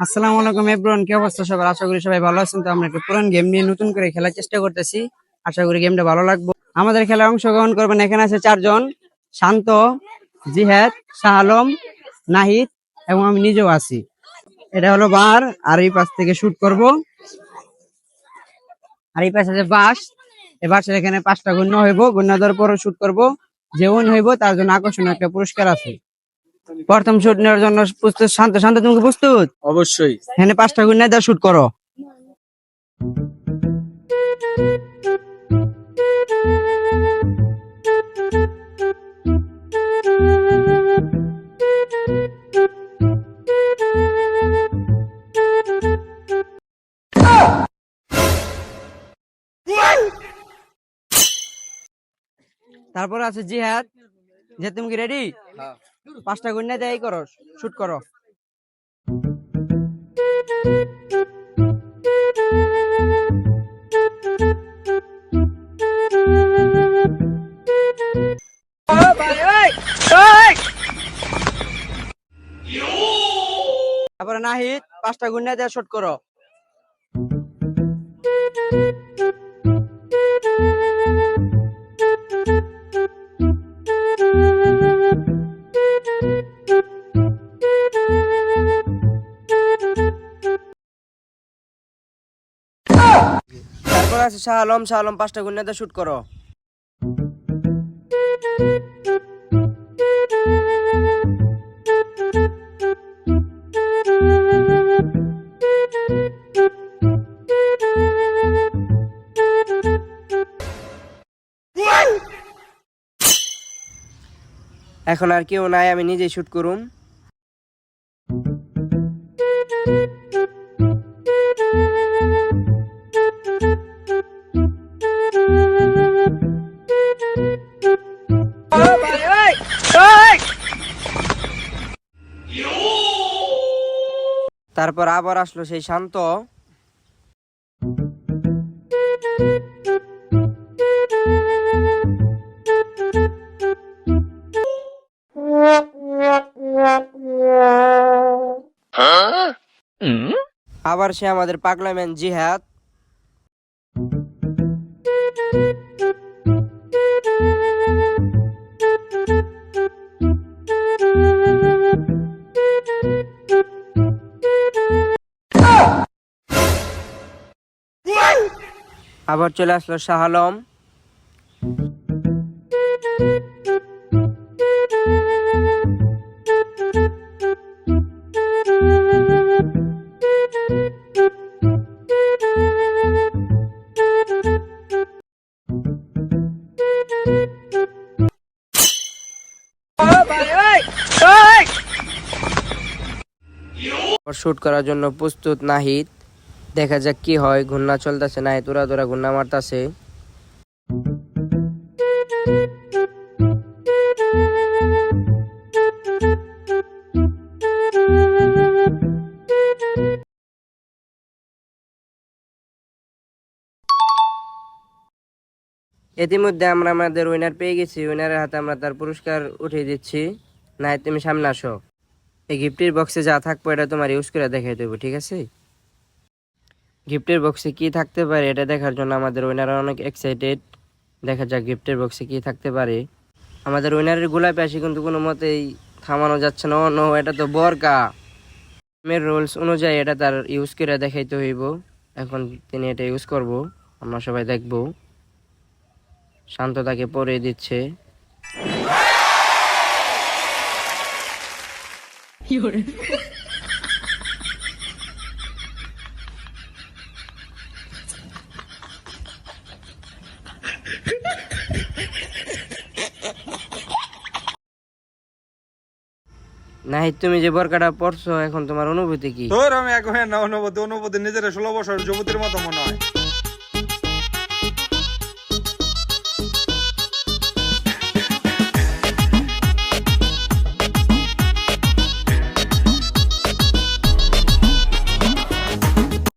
আসসালামু আলাইকুম এভরিওয়ান কি অবস্থা সবার? আশা করি সবাই ভালো আছেন। তো আমরা একটা পুরান গেম নিয়ে নতুন করে খেলার চেষ্টা করতেছি। আশা করি গেমটা ভালো লাগবে। আমাদের খেলায় অংশগ্রহণ করবেন এখানে আছে চারজন। শান্ত, জিহাদ, শাহ আলম, নাহিদ এবং আমি নিজেও আছি। এটা হলো বার। আর এই পাশ থেকে শুট করব। আর এই পাশে আছে বাস। এই বাসের এখানে পাঁচটা গুণ্য হইব। গুণ্য দেওয়ার পরে শুট করব। যে উইন হইব, তার জন্য আকর্ষণীয় একটা পুরস্কার আছে। প্রথম শুট নেওয়ার জন্য প্রস্তুত শান্ত শান্ত তুমি কি প্রস্তুত? অবশ্যই। এখানে পাঁচটা গুণ দেওয়া শুট করো। তারপর আছে জিহাদ। যে তুমি কি রেডি পাঁচটা গুণ দেয় করো শুট করো। তারপরে নাহিদ পাঁচটা গুন্ডা দেওয়া শট করো। তারপর আছে শাহ আলম শাহ আলম পাঁচটা দেওয়া শুট করো। এখন আর কেউ নাই, আমি নিজেই শুট করুম। তারপর আবার আসলো সেই শান্ত। আবার সে আমাদের পাগলা ম্যান জিহাদ। আবার চলে আসলো শাহ আলম। শুট করার জন্য প্রস্তুত নাহিদ। দেখা যাক কি হয়, ঘূর্ণা চলতেছে নাহিদ তোরা তোরা ঘূর্ণা মারতাছে। ইতিমধ্যে আমরা আমাদের উইনার পেয়ে গেছি উইনারের হাতে আমরা তার পুরস্কার উঠিয়ে দিচ্ছি। নাহিদ, তুমি সামনে আসো। এই গিফটের বক্সে যা থাকবে, এটা তোমার ইউজ করে দেখাই দেবো, ঠিক আছে? গিফটের বক্সে কি থাকতে পারে এটা দেখার জন্য আমাদের উইনার অনেক এক্সাইটেড দেখা যাক গিফটের বক্সে কি থাকতে পারে। আমাদের উইনারের গোলাপি আসি কিন্তু কোনো মতেই থামানো যাচ্ছে না। নো, এটা তো বরকা। মের রুলস অনুযায়ী এটা তার ইউজ করে দেখাইতে হইব। এখন তিনি এটা ইউজ করব। আমরা সবাই দেখব। শান্ত তাকে পরে দিচ্ছে। নাহিদ তুমি যে বরকাটা পরছো, এখন তোমার অনুভূতি কি? তোর আমি এখন না, অনুভূতি অনুভূতি নিজের ষোলো বছর যুবতীর মতো মনে হয়।